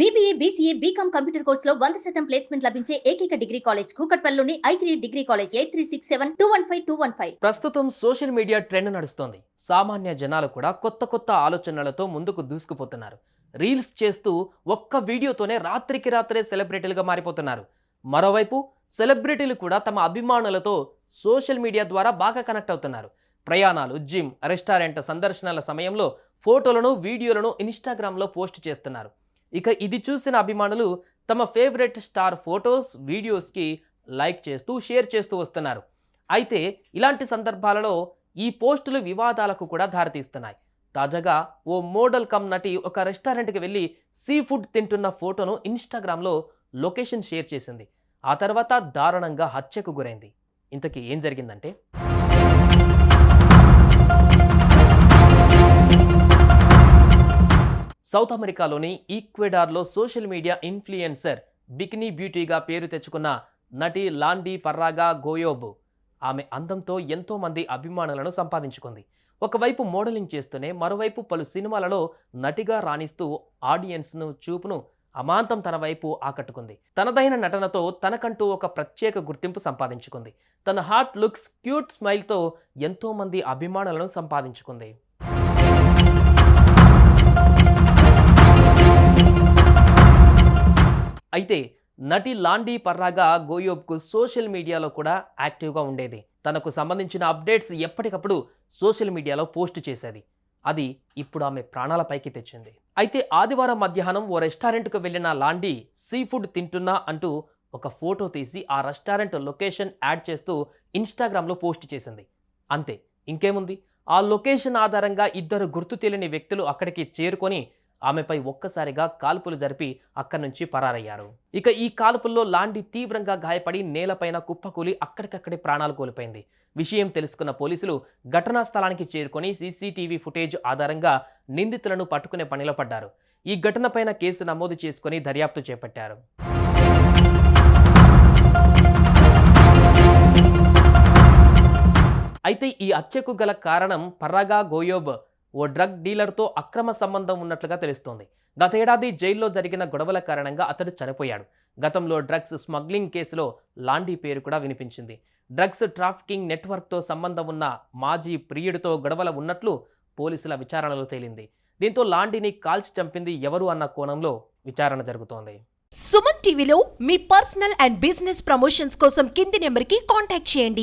BBA BCA BCom computer కోర్సులో వంద శాతం ప్లేస్మెంట్ లభించే ఏకైక degree college కూకట్పల్లిలోని I three degree college eight three six seven two one five two one five ప్రస్తుతం social media trend నడుస్తోంది. సామాన్య జనాలు కూడా కొత్త కొత్త ఆలోచనలతో ముందుకు దూసుకుపోతున్నారు. రీల్స్ చేస్తూ ఒక్క వీడియోతోనే రాత్రికి రాత్రే సెలబ్రిటీలుగా మారిపోతున్నారు. మరోవైపు సెలబ్రిటీలు కూడా తమ అభిమానులతో సోషల్ మీడియా ద్వారా బాగా కనెక్ట్ అవుతున్నారు. ప్రయాణాలు జిమ్ రెస్టారెంట్ సందర్శనల సమయంలో ఫోటోలను వీడియోలను ఇన్స్టాగ్రామ్లో పోస్ట్ చేస్తున్నారు. ఇక ఇది చూసిన అభిమానులు తమ ఫేవరెట్ స్టార్ ఫొటోస్ వీడియోస్కి లైక్ చేస్తూ షేర్ చేస్తూ వస్తున్నారు. అయితే ఇలాంటి సందర్భాలలో ఈ పోస్టులు వివాదాలకు కూడా దారితీస్తున్నాయి. తాజాగా ఓ మోడల్ కమ్ నటి ఒక రెస్టారెంట్కి వెళ్ళి సీ ఫుడ్ తింటున్న ఫోటోను ఇన్స్టాగ్రామ్లో లొకేషన్ షేర్ చేసింది. ఆ తర్వాత దారుణంగా హత్యకు గురైంది. ఇంతకీ ఏం జరిగిందంటే సౌత్ అమెరికాలోని ఈక్వెడార్లో సోషల్ మీడియా ఇన్ఫ్లుయెన్సర్ బికినీ బ్యూటీగా పేరు తెచ్చుకున్న నటి లాండీ పర్రాగా గోయోబు. ఆమె అందంతో ఎంతోమంది అభిమానులను సంపాదించుకుంది. ఒకవైపు మోడలింగ్ చేస్తూనే మరోవైపు పలు సినిమాలలో నటిగా రాణిస్తూ ఆడియన్స్ను చూపును అమాంతం తన వైపు ఆకట్టుకుంది. తనదైన నటనతో తనకంటూ ఒక ప్రత్యేక గుర్తింపు సంపాదించుకుంది. తన హాట్ లుక్స్ క్యూట్ స్మైల్తో ఎంతోమంది అభిమానులను సంపాదించుకుంది. అయితే నటి లాండీ పర్రాగా గోయోబ్కు సోషల్ మీడియాలో కూడా యాక్టివ్గా ఉండేది. తనకు సంబంధించిన అప్డేట్స్ ఎప్పటికప్పుడు సోషల్ మీడియాలో పోస్ట్ చేసేది. అది ఇప్పుడు ఆమె ప్రాణాలపైకి తెచ్చింది. అయితే ఆదివారం మధ్యాహ్నం ఓ రెస్టారెంట్కు వెళ్ళిన లాండీ సీ ఫుడ్ తింటున్నా అంటూ ఒక ఫోటో తీసి ఆ రెస్టారెంట్ లొకేషన్ యాడ్ చేస్తూ ఇన్స్టాగ్రామ్లో పోస్ట్ చేసింది. అంతే ఇంకేముంది? ఆ లొకేషన్ ఆధారంగా ఇద్దరు గుర్తు తెలియని వ్యక్తులు అక్కడికి చేరుకొని ఆమెపై ఒక్కసారిగా కాల్పులు జరిపి అక్కడి నుంచి పరారయ్యారు. ఇక ఈ కాల్పుల్లో లాండి తీవ్రంగా గాయపడి నేలపైన కుప్పకూలి అక్కడికక్కడే ప్రాణాలు కోల్పోయింది. విషయం తెలుసుకున్న పోలీసులు ఘటనా స్థలానికి చేరుకొని సీసీటీవీ ఫుటేజ్ ఆధారంగా నిందితులను పట్టుకునే పనిలో పడ్డారు. ఈ ఘటనపైన కేసు నమోదు చేసుకుని దర్యాప్తు చేపట్టారు. అయితే ఈ హత్యకు గల కారణం పర్రాగా గోయోబ్ ఓ డ్రగ్ డీలర్తో అక్రమ సంబంధం ఉన్నట్లుగా తెలుస్తోంది. గతేడాది జైల్లో జరిగిన గొడవల కారణంగా అతడు చనిపోయాడు. గతంలో డ్రగ్స్ స్మగ్లింగ్ కేసులో లాండీ పేరు కూడా వినిపించింది. డ్రగ్స్ ట్రాఫికింగ్ నెట్వర్క్తో సంబంధం ఉన్న మాజీ ప్రియుడితో గొడవల ఉన్నట్లు పోలీసుల విచారణలో తేలింది. దీంతో లాండీని కాల్చి చంపింది ఎవరు అన్న కోణంలో విచారణ జరుగుతోంది. సుమన్ టీవీలో మీ పర్సనల్ అండ్ బిజినెస్ ప్రమోషన్స్ కోసం కింది నెంబర్కి కాంటాక్ట్ చేయండి.